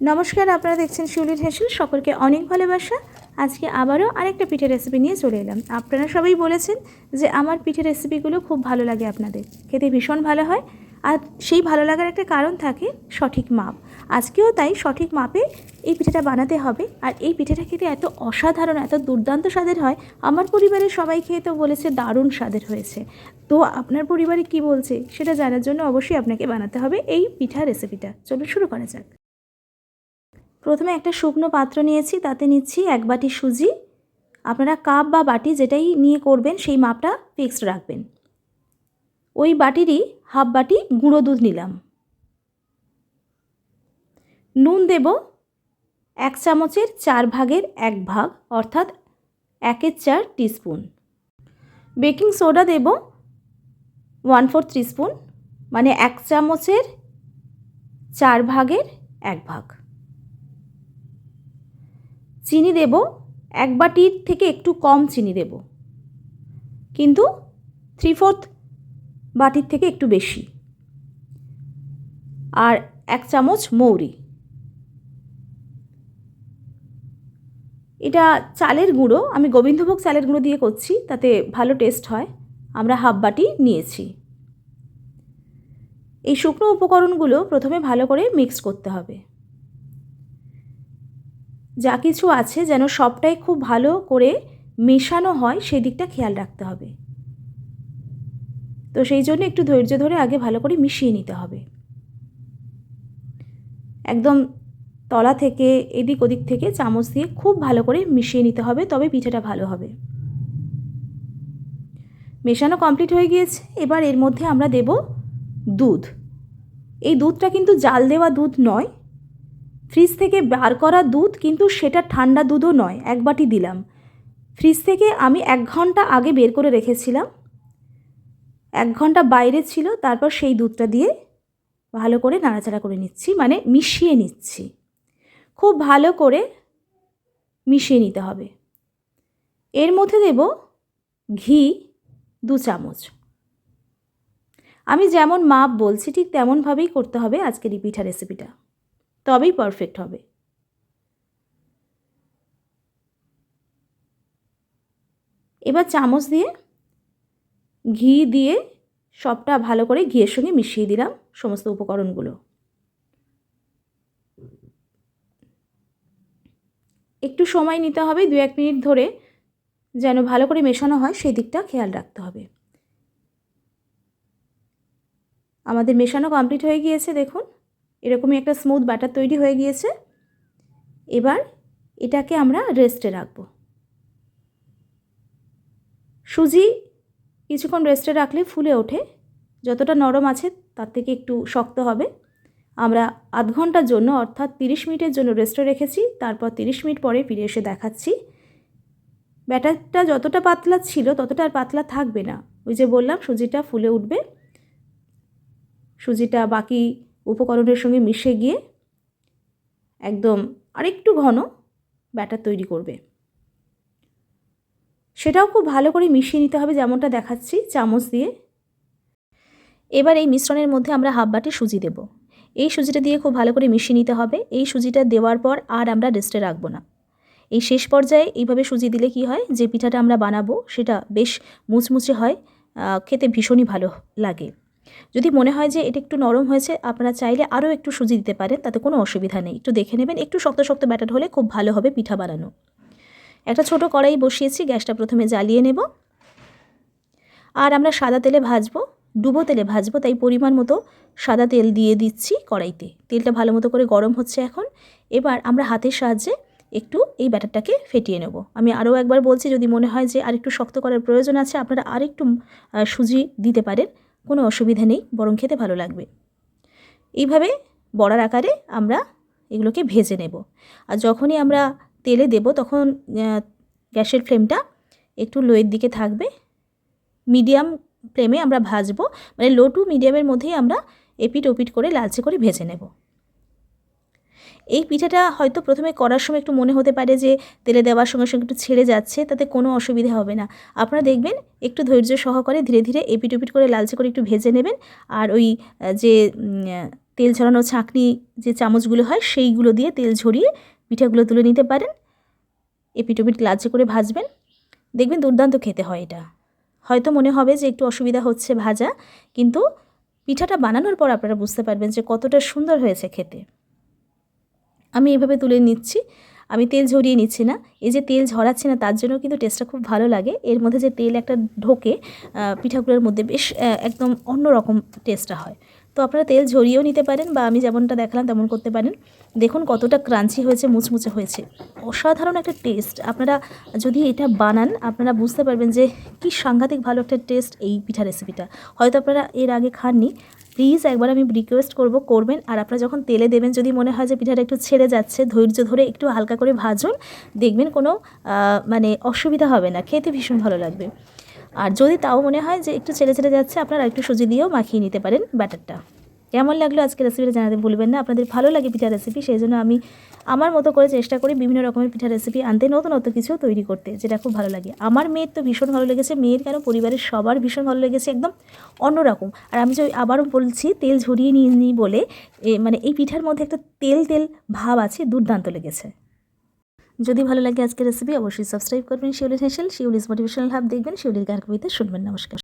নমস্কার, আপনারা দেখছেন শিউলির হেসেল। সকলকে অনেক ভালোবাসা। আজকে আবারও আরেকটা পিঠের রেসিপি নিয়ে চলে এলাম। আপনারা সবাই বলেছেন যে আমার পিঠের রেসিপিগুলো খুব ভালো লাগে আপনাদের। খেতে ভীষণ ভালো হয়। আর সেই ভালো লাগার একটা কারণ থাকে সঠিক মাপ। আজকেও তাই সঠিক মাপে এই পিঠেটা বানাতে হবে। আর এই পিঠেটা খেতে এত অসাধারণ, এত দুর্দান্ত স্বাদের হয়। আমার পরিবারের সবাই খেয়ে তো বলেছে দারুণ স্বাদের হয়েছে। তো আপনার পরিবারে কি বলছে সেটা জানার জন্য অবশ্যই আপনাকে বানাতে হবে এই পিঠা রেসিপিটা চলুন শুরু করা যাক। প্রথমে একটা শুকনো পাত্র নিয়েছি, তাতে নিচ্ছি এক বাটি সুজি। আপনারা কাপ বা বাটি যেটাই নিয়ে করবেন, সেই মাপটা ফিক্সড রাখবেন। ওই বাটিরই হাফ বাটি গুঁড়ো দুধ নিলাম। নুন দেব এক চামচের চার ভাগের এক ভাগ, অর্থাৎ একের চার টিস্পুন বেকিং সোডা দেব ওয়ান ফোর স্পুন মানে এক চামচের চার ভাগের এক ভাগ। চিনি দেব, এক বাটির থেকে একটু কম চিনি দেব। কিন্তু থ্রি ফোর্থ বাটির থেকে একটু বেশি। আর এক চামচ মৌরি। এটা চালের গুঁড়ো, আমি গোবিন্দভোগ চালের গুঁড়ো দিয়ে করছি, তাতে ভালো টেস্ট হয়। আমরা হাফ বাটি নিয়েছি। এই শুকনো উপকরণগুলো প্রথমে ভালো করে মিক্স করতে হবে। যা কিছু আছে যেন সবটাই খুব ভালো করে মেশানো হয়, সেই দিকটা খেয়াল রাখতে হবে। তো সেই জন্য একটু ধৈর্য ধরে আগে ভালো করে মিশিয়ে নিতে হবে। একদম তলা থেকে এদিক ওদিক থেকে চামচ দিয়ে খুব ভালো করে মিশিয়ে নিতে হবে, তবে পিঠাটা ভালো হবে। মেশানো কমপ্লিট হয়ে গিয়েছে, এবার এর মধ্যে আমরা দেব দুধ। এই দুধটা কিন্তু জাল দেওয়া দুধ নয় ফ্রিজ থেকে বার করা দুধ কিন্তু সেটা ঠান্ডা দুধও নয়, এক বাটি দিলাম। ফ্রিজ থেকে আমি এক ঘণ্টা আগে বের করে রেখেছিলাম। এক ঘণ্টা বাইরে ছিল, তারপর সেই দুধটা দিয়ে ভালো করে নাড়াচাড়া করে নিচ্ছি মানে মিশিয়ে নিচ্ছি। খুব ভালো করে মিশিয়ে নিতে হবে। এর মধ্যে দেব ঘি দু চামচ। আমি যেমন মাপ বলছি, ঠিক তেমনভাবেই করতে হবে আজকের এই পিঠা রেসিপিটা। তবেই পারফেক্ট হবে। এবার চামচ দিয়ে ঘি দিয়ে সবটা ভালো করে ঘিয়ের সঙ্গে মিশিয়ে দিলাম সমস্ত উপকরণগুলো। একটু সময় নিতে হবে দু এক মিনিট ধরে যেন ভালো করে মেশানো হয়, সেই দিকটা খেয়াল রাখতে হবে। আমাদের মেশানো কমপ্লিট হয়ে গিয়েছে, দেখুন। এরকমই একটা স্মুথ ব্যাটার তৈরি হয়ে গিয়েছে। এবার এটাকে আমরা রেস্টে রাখব। সুজি কিছুক্ষণ রেস্টে রাখলে ফুলে ওঠে। যতটা নরম আছে তার থেকে একটু শক্ত হবে। আমরা আধ ঘণ্টার জন্য অর্থাৎ তিরিশ মিনিটের জন্য রেস্টে রেখেছি, তারপর তিরিশ মিনিট পরে ফিরে এসে দেখাচ্ছি। ব্যাটারটা যতটা পাতলা ছিল ততটা আর পাতলা থাকবে না। ওই যে বললাম, সুজিটা ফুলে উঠবে। সুজিটা বাকি উপকরণের সঙ্গে মিশে গিয়ে একদম আরেকটু ঘন ব্যাটার তৈরি করবে। সেটাও খুব ভালো করে মিশিয়ে নিতে হবে যেমনটা দেখাচ্ছি, চামচ দিয়ে। এবার এই মিশ্রণের মধ্যে আমরা হাফ বাটি সুজি দেব। এই সুজিটা দিয়ে খুব ভালো করে মিশিয়ে নিতে হবে। এই সুজিটা দেওয়ার পর আর আমরা রেস্টে রাখব না। এই শেষ পর্যায়ে এইভাবে সুজি দিলে কি হয়, যে পিঠাটা আমরা বানাবো সেটা বেশ মুচমুচে হয় খেতে ভীষণই ভালো লাগে। যদি মনে হয় যে এটা একটু নরম হয়েছে, আপনারা চাইলে আরও একটু সুজি দিতে পারেন, তাতে কোনো অসুবিধা নেই। একটু দেখে নেবেন, একটু শক্ত শক্ত ব্যাটার হলে খুব ভালো হবে পিঠা বানানো। একটা ছোট কড়াই বসিয়েছি, গ্যাসটা প্রথমে জ্বালিয়ে নেব। আর আমরা সাদা তেলে ভাজবো, ডুবো তেলে ভাজবো, তাই পরিমাণ মতো সাদা তেল দিয়ে দিচ্ছি কড়াইতে। তেলটা ভালো মতো করে গরম হচ্ছে এখন। এবার আমরা হাতের সাহায্যে একটু এই ব্যাটারটাকে ফেটিয়ে নেব। আমি আরও একবার বলছি, যদি মনে হয় যে আরেকটু শক্ত করার প্রয়োজন আছে, আপনারা আরেকটু সুজি দিতে পারেন। কোনো অসুবিধা নেই, বরং খেতে ভালো লাগবে। এইভাবে বড়ার আকারে আমরা এগুলোকে ভেজে নেব। আর যখনই আমরা তেলে দেব, তখন গ্যাসের ফ্লেমটা একটু লোয়ের দিকে থাকবে। মিডিয়াম ফ্লেমে আমরা ভাজবো মানে লো টু মিডিয়ামের মধ্যেই আমরা এপিট ওপিট করে লালচে করে ভেজে নেব। এই পিঠাটা হয়তো প্রথমে করার সময় একটু মনে হতে পারে যে তেলে দেওয়ার সঙ্গে সঙ্গে একটু ছেড়ে যাচ্ছে, তাতে কোনো অসুবিধা হবে না। আপনারা দেখবেন, একটু ধৈর্য সহকারে ধীরে ধীরে এপিট ওপিট করে লালচে করে একটু ভেজে নেবেন। আর ওই যে তেল ঝরানো ছাঁকনি যে চামচগুলো হয়, সেইগুলো দিয়ে তেল ঝরিয়ে পিঠাগুলো তুলে নিতে পারেন। এপিটোপিট লালচে করে ভাজবেন। দেখবেন দুর্দান্ত খেতে হয় এটা। হয়তো মনে হবে যে একটু অসুবিধা হচ্ছে ভাজা, কিন্তু পিঠাটা বানানোর পর আপনারা বুঝতে পারবেন যে কতটা সুন্দর হয়েছে খেতে। আমি এভাবে তুলে নিচ্ছি। আমি তেল ঝরিয়ে নিচ্ছি না। এই যে তেল ঝরাচ্ছি না, তার জন্য কিন্তু টেস্টটা খুব ভালো লাগে। এর মধ্যে যে তেল একটা ঢোকে পিঠাগুলোর মধ্যে বেশ একদম অন্য রকম টেস্টটা হয়। তো আপনারা তেল ঝরিয়েও নিতে পারেন বা আমি যেমনটা দেখালাম তেমন করতে পারেন। দেখুন কতটা ক্রাঞ্চি হয়েছে, মুচমুচে হয়েছে। অসাধারণ একটা টেস্ট আপনারা যদি এটা বানান, আপনারা বুঝতে পারবেন যে কি সাংঘাতিক ভালো একটা টেস্ট এই পিঠা রেসিপিটা হয়তো আপনারা এর আগে খাননি। প্লিজ একবার আমি রিকোয়েস্ট করব, করবেন। আর আপনারা যখন তেলে দেবেন, যদি মনে হয় যে পিঠাটা একটু ছেড়ে যাচ্ছে, ধৈর্য ধরে একটু হালকা করে ভাজুন, দেখবেন কোনো মানে অসুবিধা হবে না। খেতে ভীষণ ভালো লাগবে। আর যদি তাও মনে হয় যে একটু ছেড়ে ছেড়ে যাচ্ছে, আপনারা একটু সুজি দিয়েও মাখিয়ে নিতে পারেন ব্যাটারটা কেমন লাগল আজকে রেসিপিটা জানাতে ভুলবেন না। আপনাদের ভালো লাগে পিঠা রেসিপি সেই জন্য আমি আমার মতো করে চেষ্টা করি বিভিন্ন রকমের পিঠা রেসিপি আনতে, নতুন নতুন কিছু তৈরি করতে, যেটা খুব ভালো লাগে। আমার মেয়ের তো ভীষণ ভালো লেগেছে। মেয়ের কেন? পরিবারের সবার ভীষণ ভালো লেগেছে, একদম অন্যরকম। আর আমি যে আবারও বলছি, তেল ঝরিয়ে নিয়ে নিই বলে মানে এই পিঠার মধ্যে একটা তেল তেল ভাব আছে, দুর্দান্ত লেগেছে। যদি ভালো লাগে আজকের রেসিপি অবশ্যই সাবস্ক্রাইব করবেন। শিউলি হেসেল শিউলিস মোটিভেশনাল হাব দেখবেন, শিউলির গান কবিতা শুনবেন। নমস্কার।